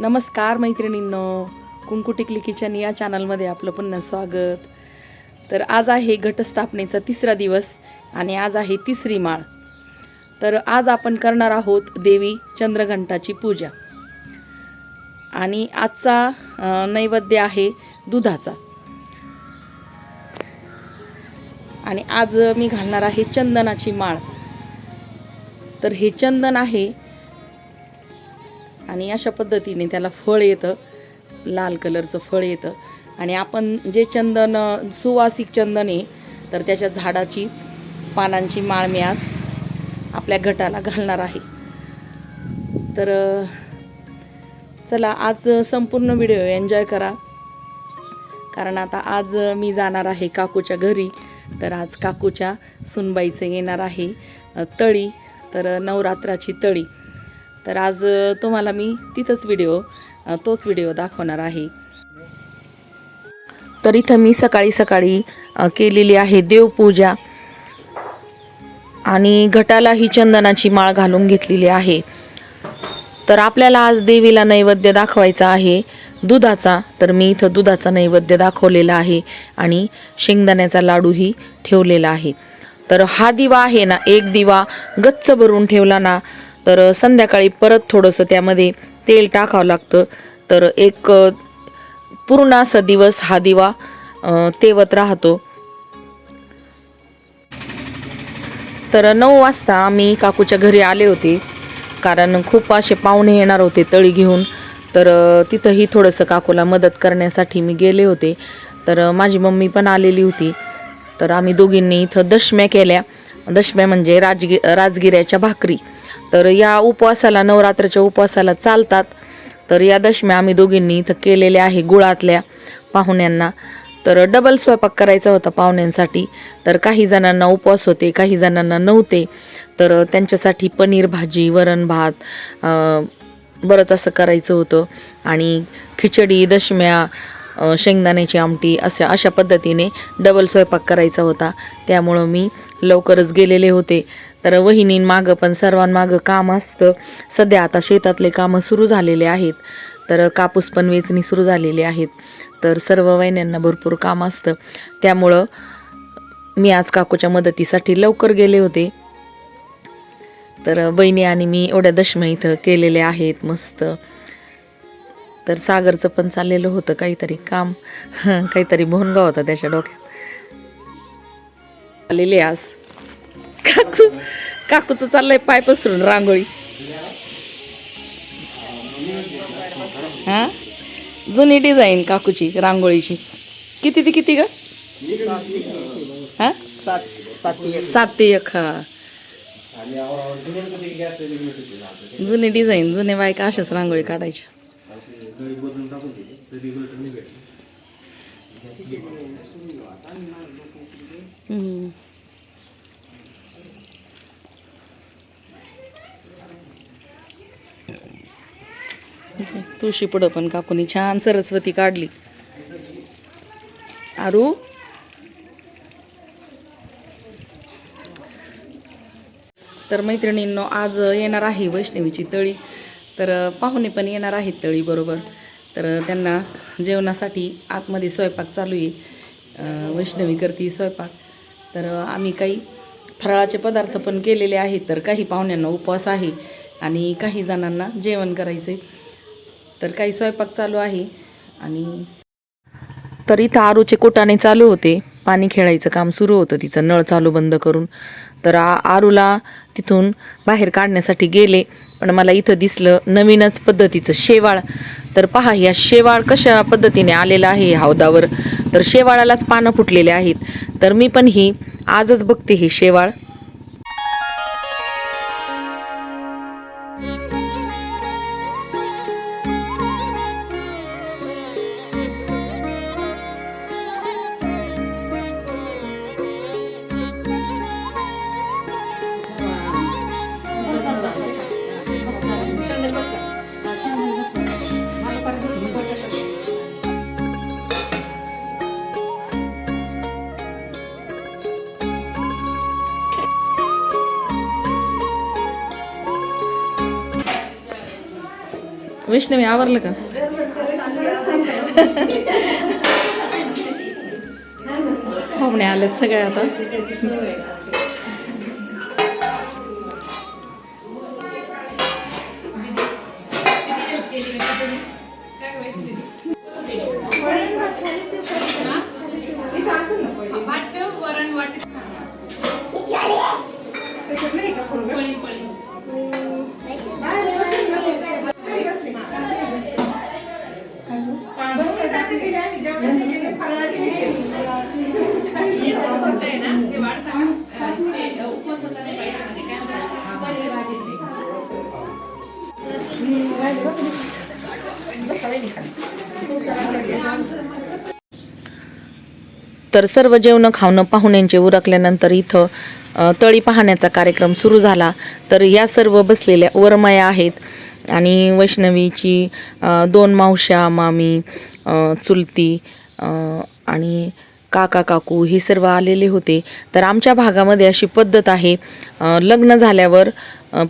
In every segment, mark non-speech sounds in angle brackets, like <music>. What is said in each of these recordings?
नमस्कार मैत्रिणींनो. कुंकुटिकली किचन या चॅनलमध्ये आपलं पुन्हा स्वागत. तर आज आहे घटस्थापनेचा तिसरा दिवस आणि आज आहे तिसरी माळ. तर आज आपण करणार आहोत देवी चंद्रघंटाची पूजा. आणि आजचा नैवेद्य आहे दुधाचा. आणि आज मी घालणार आहे चंदनाची माळ. तर हे चंदन आहे आणि अशा पद्धतीने त्याला फळ येतं. लाल कलरचं फळ येतं. आणि आपण जे चंदन सुवासिक चंदन आहे तर त्याच्या झाडाची पानांची माळ मी आज आपल्या गटाला घालणार आहे. तर चला आज संपूर्ण व्हिडिओ एन्जॉय करा. कारण आता आज मी जाणार आहे काकूच्या घरी. तर आज काकूच्या सुनबाईचं येणार आहे तळी. तर नवरात्राची तळी. तर आज तुम्हाला मी तिथंच व्हिडिओ तोच व्हिडिओ दाखवणार आहे. तर इथं मी सकाळी सकाळी केलेली आहे देवपूजा. आणि घटाला ही चंदनाची माळ घालून घेतलेली आहे. तर आपल्याला आज देवीला नैवेद्य दाखवायचा आहे दुधाचा. तर मी इथं दुधाचा नैवेद्य दाखवलेला आहे आणि शेंगदाण्याचा लाडूही ठेवलेला आहे. तर हा दिवा आहे ना एक दिवा गच्च भरून ठेवला ना तर संध्याकाळी परत थोडंसं त्यामध्ये तेल टाकावं लागतं. तर एक पूर्ण असा दिवस हा दिवा तेवत राहतो. तर नऊ वाजता आम्ही काकूच्या घरी आले होते. कारण खूप असे पाहुणे येणार होते तळी घेऊन. तर तिथंही थोडंसं काकूला मदत करण्यासाठी मी गेले होते. तर माझी मम्मी पण आलेली होती. तर आम्ही दोघींनी इथं दशम्या केल्या. दशम्या म्हणजे राजगी राजगिऱ्याच्या भाकरी. तर या उपवासाला नवरात्राच्या उपवासाला चालतात. तर या दशम्या आम्ही दोघींनी इथं केलेल्या आहे गुळातल्या पाहुण्यांना. तर डबल स्वयंपाक करायचा होता पाहुण्यांसाठी. तर काही जणांना उपवास होते काही जणांना नव्हते. तर त्यांच्यासाठी पनीर भाजी वरण भात बरंच असं करायचं होतं. आणि खिचडी दशम्या शेंगदाण्याची आमटी अशा अशा पद्धतीने डबल स्वयंपाक करायचा होता. त्यामुळं मी लवकरच गेलेले होते. तर वहिनींमागं पण सर्वांमागं काम असतं. सध्या आता शेतातले कामं सुरू झालेले आहेत. तर कापूस पण वेचणी सुरू झालेली आहेत. तर सर्व वहिन्यांना भरपूर काम असतं. त्यामुळं मी आज काकूच्या मदतीसाठी लवकर गेले होते. तर बहिणी आणि मी एवढ्या दशम्या इथं केलेल्या आहेत मस्त. तर सागरचं पण चाललेलं होतं काहीतरी काम. <laughs> काहीतरी भोनगा होता त्याच्या डोक्यात. आलेले आज. काकू काकूचं चाललंय पाय पसरून रांगोळी. हा? जुनी डिझाईन काकूची रांगोळीची. किती ती किती ग? हा? सात ते एक हा. जुनी डिझाईन जुने बायका अशाच रांगोळी काढायच्या. हम्म. तुळशी पुढं पण काकूनी छान सरस्वती काढली. आरू? तर मैत्रिणींनो आज येणार आहे वैष्णवीची तळी. तर पाहुणे पण येणार आहेत तळी बरोबर. तर त्यांना जेवणासाठी आतमध्ये स्वयंपाक चालू आहे. वैष्णवी करते स्वयंपाक. तर आम्ही काही फराळाचे पदार्थ पण केलेले आहेत. तर काही पाहुण्यांना उपवास आहे आणि काही जणांना जेवण करायचे तर काही स्वयंपाक चालू आहे आणि तर इथं आरोचे कोटाने चालू होते. पाणी खेळायचं काम सुरू होतं तिचं. नळ चालू बंद करून. तर आ आरूला तिथून बाहेर काढण्यासाठी गेले. पण मला इथं दिसलं नवीनच पद्धतीचं शेवाळ. तर पहा या शेवाळ कशा पद्धतीने आलेलं आहे हौदावर. तर शेवाळालाच पानं फुटलेले आहेत. तर मी पण ही आजच बघते हे शेवाळ. वैष्णवी आवरलं का? पाहुणे आलेत सगळे आता. तर सर्व जेवणं खावणं पाहुण्यांचे उरकल्यानंतर इथं अ, तळी पाहण्याचा कार्यक्रम सुरू झाला. तर या सर्व बसलेल्या वरमाया आहेत. आणि वैष्णवीची दोन मावश्या मामी चुलती आणि काका काकू हे सर्व आलेले होते. तर आमच्या भागामध्ये अशी पद्धत आहे लग्न झाल्यावर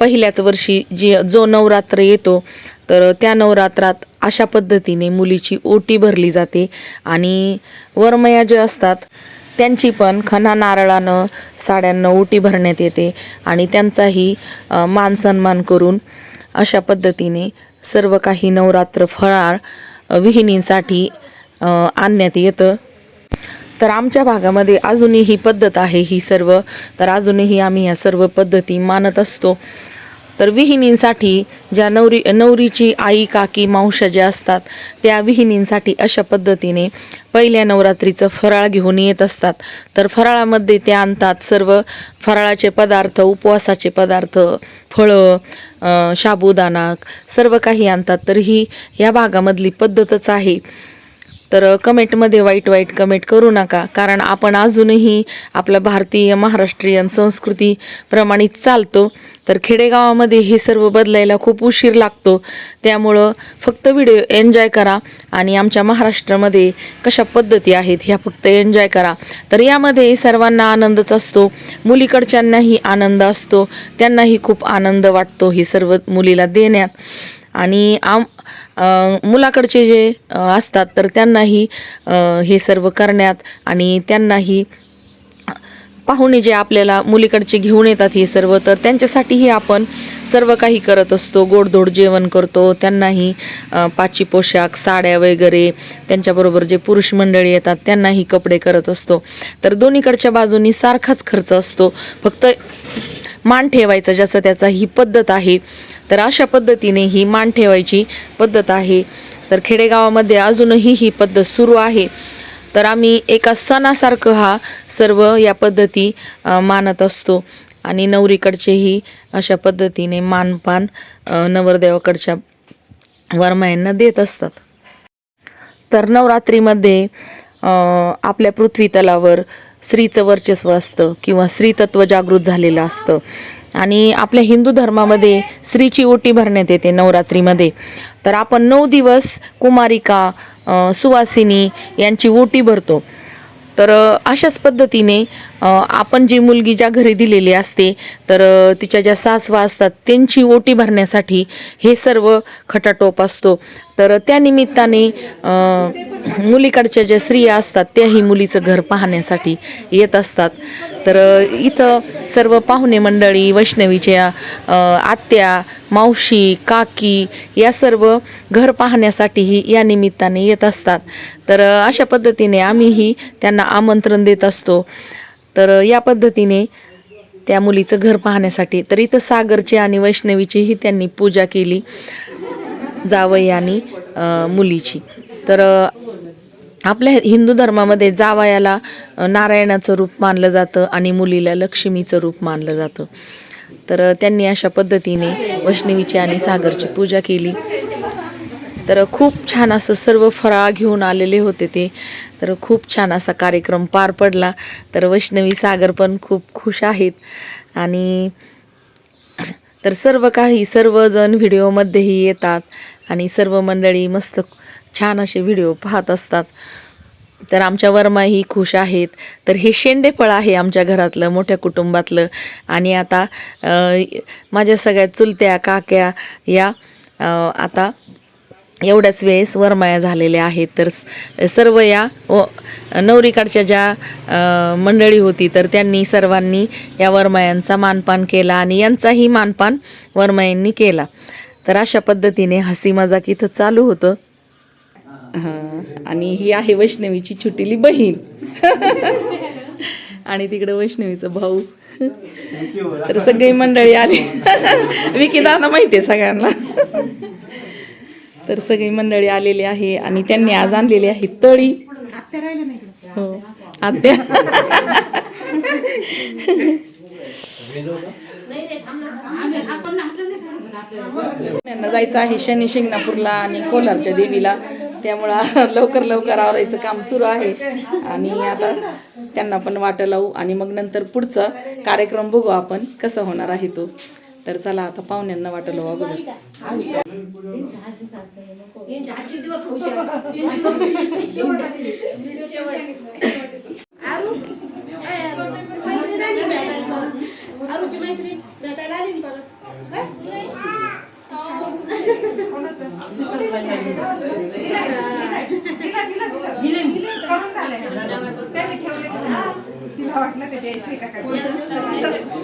पहिल्याच वर्षी जी जो नवरात्र येतो तर त्या नवरात्रात अशा पद्धतीने मुलीची ओटी भरली जाते आणि वरमया जे असतात त्यांची पण खना नारळानं साड्यांना ओटी भरण्यात येते आणि त्यांचाही मान सन्मान करून अशा पद्धतीने सर्व काही नवरात्र फराळ विहिनींसाठी विहिणींसाठी आणण्यात येतं. तर आमच्या भागामध्ये अजूनही ही पद्धत आहे ही सर्व तर अजूनही आम्ही या सर्व पद्धती मानत असतो. तर विहिणींसाठी ज्या नवरी नवरीची आई काकी मावशा ज्या असतात त्या विहिणींसाठी अशा पद्धतीने पहिल्या नवरात्रीचं फराळ घेऊन येत असतात. तर फराळामध्ये ते आणतात सर्व फराळाचे पदार्थ उपवासाचे पदार्थ फळं शाबुदाना साबुदाणा सर्व काही आणतात. तर ही या भागामधली पद्धतच आहे. तर कमेंटमध्ये वाईट वाईट कमेंट करू नका. कारण आपण अजूनही आपल्या भारतीय महाराष्ट्रीयन संस्कृती प्रमाणित चालतो. तर खेडेगावामध्ये हे सर्व बदलायला खूप उशीर लागतो. त्यामुळं फक्त व्हिडिओ एन्जॉय करा आणि आमच्या महाराष्ट्रामध्ये कशा पद्धती आहेत ह्या फक्त एन्जॉय करा. तर यामध्ये सर्वांना आनंदच असतो. मुलीकडच्यांनाही आनंद असतो. त्यांनाही खूप आनंद वाटतो हे सर्व मुलीला देण्यात. आणि आम मुलाकडचे जे असतात तर त्यांनाही हे सर्व करण्यात आणि त्यांनाही पाहुणे जे आपल्याला मुलीकडचे घेऊन येतात हे सर्व तर त्यांच्यासाठीही आपण सर्व काही करत असतो. गोडधोड जेवण करतो. त्यांनाही पाची पोशाख साड्या वगैरे त्यांच्याबरोबर जे पुरुष मंडळी येतात त्यांनाही कपडे करत असतो. तर दोन्हीकडच्या बाजूनी सारखाच खर्च असतो. फक्त मान ठेवायचा जसं त्याचा ही पद्धत आहे. तर अशा पद्धतीने ही मान ठेवायची पद्धत आहे. तर खेडेगावामध्ये अजूनही ही पद्धत सुरू आहे. तर आम्ही एका सणासारखं हा सर्व या पद्धती मानत असतो. आणि नवरीकडचेही अशा पद्धतीने मानपान नवरदेवाकडच्या वरमायांना देत असतात. तर नवरात्रीमध्ये आपल्या पृथ्वी तलावर स्त्रीचं वर्चस्व असतं किंवा स्त्रीतत्व जागृत झालेलं असतं. आणि आपल्या हिंदू धर्मामध्ये स्त्रीची ओटी भरण्यात येते नवरात्रीमध्ये. तर आपण नऊ दिवस कुमारिका सुवासिनी यांची ओटी भरतो. तर अशाच पद्धतीने आपण जी मुलगी ज्या घरी दिलेली असते तर तिच्या ज्या सासवा असतात त्यांची ओटी भरण्यासाठी हे सर्व खटाटोप असतो. तर त्या निमित्ताने मुलीकडच्या ज्या स्त्रिया असतात त्याही मुलीचं घर पाहण्यासाठी येत असतात. तर इथं सर्व पाहुणे मंडळी वैष्णवीच्या आत्या मावशी काकी या सर्व घर पाहण्यासाठीही या निमित्ताने येत असतात. तर अशा पद्धतीने आम्हीही त्यांना आमंत्रण देत असतो. तर या पद्धतीने त्या मुलीचं घर पाहण्यासाठी तर इथं सागरची आणि वैष्णवीचीही त्यांनी पूजा केली जावई आणि मुलीची. तर आपल्या हिंदू धर्मामध्ये जावयाला नारायणाचं रूप मानलं जातं आणि मुलीला लक्ष्मीचं रूप मानलं जातं. तर त्यांनी अशा पद्धतीने वैष्णवीची आणि सागरची पूजा केली. तर खूप छान असं सर्व फराळ घेऊन आलेले होते ते. तर खूप छान असा कार्यक्रम पार पडला. तर वैष्णवी सागर पण खूप खुश आहेत. आणि तर सर्व काही सर्वजण व्हिडिओमध्येही येतात. आणि सर्व मंडळी मस्त छान असे व्हिडिओ पाहत असतात. तर आमच्या वर्माही खुश आहेत. तर हे शेंडेफळ आहे आमच्या घरातलं मोठ्या कुटुंबातलं. आणि आता माझ्या सगळ्या चुलत्या काक्या या आता एवढ्याच वेळेस वरमाया झालेल्या आहेत. तर सर्व या व नवरीकडच्या ज्या मंडळी होती तर त्यांनी सर्वांनी या वरमायांचा मानपान केला आणि यांचाही मानपान वरमायांनी केला. तर अशा पद्धतीने हसी मजाक इथं चालू होतं. हां आणि ही आहे वैष्णवीची छोटीली बहीण. आणि तिकडं वैष्णवीचं भाऊ. तर सगळी मंडळी आली. विकी दादा माहिती आहे सगळ्यांना. तर सगळी मंडळी आलेली आहे आणि त्यांनी आज आणलेली आहे तळी. हो. आत्या. त्यांना जायचं आहे शनी शिंगणापूरला आणि कोल्हारच्या देवीला. त्यामुळं लवकर लवकर आवरायचं काम सुरू आहे. आणि आता त्यांना पण वाटं लावू आणि मग नंतर पुढचा कार्यक्रम बघू आपण कसं होणार आहे तो. तर चला आता पाहुण्यांना वाटलं लावू वाटलं ते द्यायचं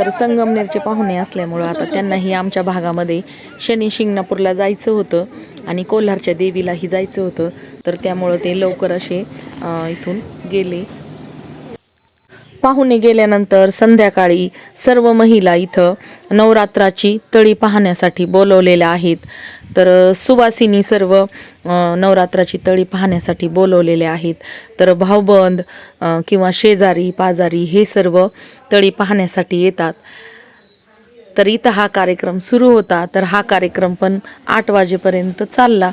तर संगमनेरचे पाहुणे असल्यामुळं आता त्यांनाही आमच्या भागामध्ये शनी शिंगणापूरला जायचं होतं आणि कोल्हारच्या देवीलाही जायचं होतं. तर त्यामुळं ते लवकर असे इथून गेले. पाहुणे गेल्यानंतर संध्याकाळी सर्व महिला इथं नवरात्राची तळी पाहण्यासाठी बोलवलेल्या आहेत. तर सुवासिनी सर्व नवरात्राची तळी पाहण्यासाठी बोलवलेले आहेत. तर भाऊबंद किंवा शेजारी पाजारी हे सर्व तळी पाहण्यासाठी येतात. तर इथं हा कार्यक्रम सुरू होता. तर हा कार्यक्रम पण आठ वाजेपर्यंत चालला.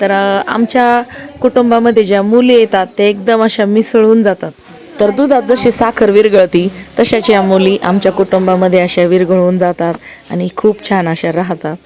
तर आमच्या कुटुंबामध्ये ज्या मुली येतात त्या एकदम अशा मिसळून जातात. तर दुधात जशी साखर विरघळती तशाची या मुली आमच्या कुटुंबामध्ये अशा विरघळून जातात आणि खूप छान अशा राहतात.